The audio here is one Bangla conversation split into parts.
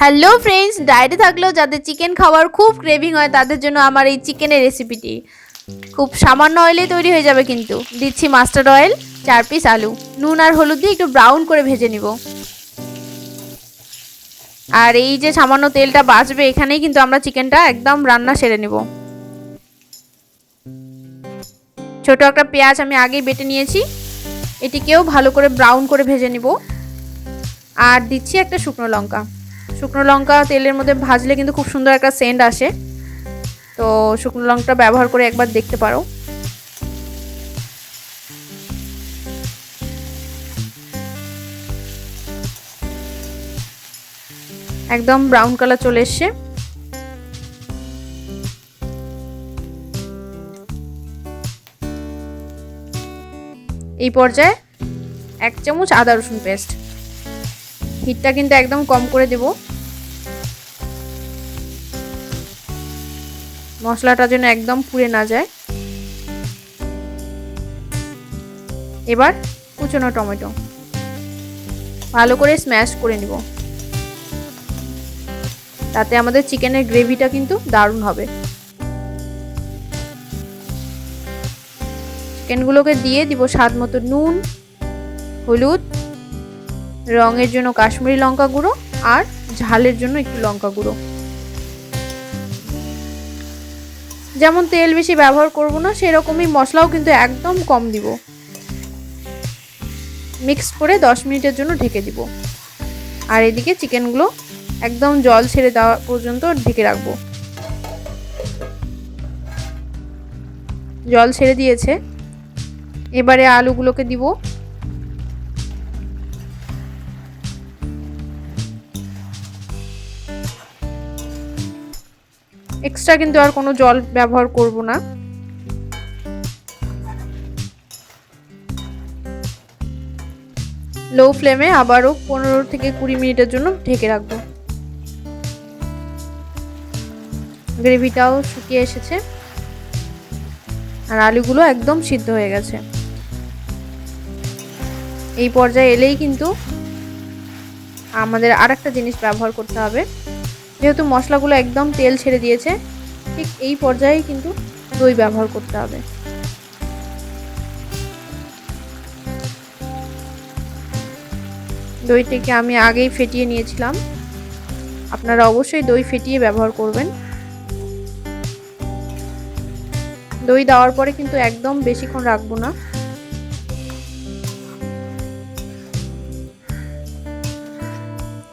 হ্যালো ফ্রেন্ডস ডায়েটে থাকলেও যাদের চিকেন খাওয়ার খুব ক্রেভিং হয়, তাদের জন্য আমার এই চিকেনের রেসিপিটি খুব সামান্য অয়েলে তৈরি হয়ে যাবে কিন্তু। দিচ্ছি মাস্টার্ড অয়েল চার পিস আলু। নুন আর হলুদ দিয়ে একটু ব্রাউন করে ভেজে নিব। আর এই যে সামান্য তেলটা বাঁচবে, এখানেই কিন্তু আমরা চিকেনটা একদম রান্না সেরে নেব। ছোট একটা পেঁয়াজ আমি আগেই বেটে নিয়েছি। এটিকেও ভালো করে ব্রাউন করে ভেজে নিব। আর দিচ্ছি একটা শুকনো লঙ্কা। শুকনো লঙ্কা তেলের মধ্যে ভাজলে কিন্তু খুব সুন্দর একটা সেন্ট আসে। তো শুকনো লঙ্কা ব্যবহার করে একবার দেখতে পারো। একদম ব্রাউন কালার চলে এসছে। এই পর্যায়ে এক চামচ আদা রসুন পেস্ট হিটটা কিন্তু একদম কম করে দেব। মশলাটা যেন একদম পুড়ে না যায়। এবার কুচনো টমেটো। ভালো করে স্ম্যাশ করে নিব। তাতে আমাদের চিকেনের গ্রেভিটা কিন্তু দারুণ হবে। চিকেনগুলোকে দিয়ে দিব স্বাদ মতো নুন, হলুদ রঙের জন্য কাশ্মীরি লঙ্কা গুঁড়ো আর ঝালের জন্য একটু লঙ্কা গুঁড়ো। যেমন তেল বেশি ব্যবহার করব না, সেরকমই মশলাও কিন্তু একদম কম দিব। মিক্স করে দশ মিনিটের জন্য ঢেকে দিব। আর এদিকে চিকেনগুলো একদম জল ছেড়ে দেওয়া পর্যন্ত ঢেকে রাখব। জল ছেড়ে দিয়েছে। এবারে আলুগুলোকে দিব এক্সট্রা কিন্তু আর কোনো জল ব্যবহার করব না। লো ফ্লেমে আবারও পনেরো থেকে কুড়ি মিনিটের জন্য ঢেকে রাখব। গ্রেভিটাও শুকিয়ে এসেছে। আর আলুগুলো একদম সিদ্ধ হয়ে গেছে। এই পর্যায়ে এলেই কিন্তু আমাদের আর একটা জিনিস ব্যবহার করতে হবে। যেহেতু মশলাগুলো একদম তেল ছেড়ে দিয়েছে, ঠিক এই পর্যায়ে কিন্তু দই ব্যবহার করতে হবে। দইটাকে আমি আগেই ফেটিয়ে নিয়েছিলাম। আপনারা অবশ্যই দই ফেটিয়ে ব্যবহার করবেন। দই দেওয়ার পরে কিন্তু একদম বেশিক্ষণ রাখব না।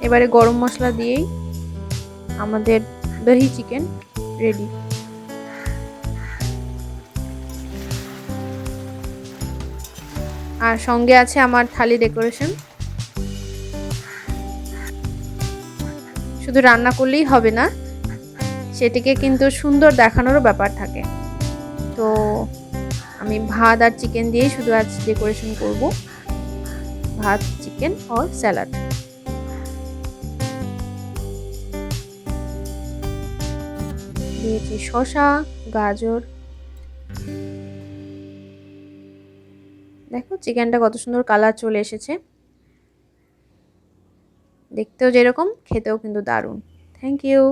এবারে গরম মশলা দিয়েই আমাদের দহি চিকেন রেডি আর সঙ্গে আছে আমার থালি ডেকোরেশন শুধু রান্না করলেই হবে না, সেটিকে কিন্তু সুন্দর দেখানোরও ব্যাপার থাকে। তো আমি ভাত আর চিকেন দিয়েই শুধু আজ ডেকোরেশন করব। ভাত চিকেন আর স্যালাড দিয়েছি শশা গাজর। দেখো চিকেনটা কত সুন্দর কালার চলে এসেছে। দেখতেও যেরকম, খেতেও কিন্তু দারুণ। Thank you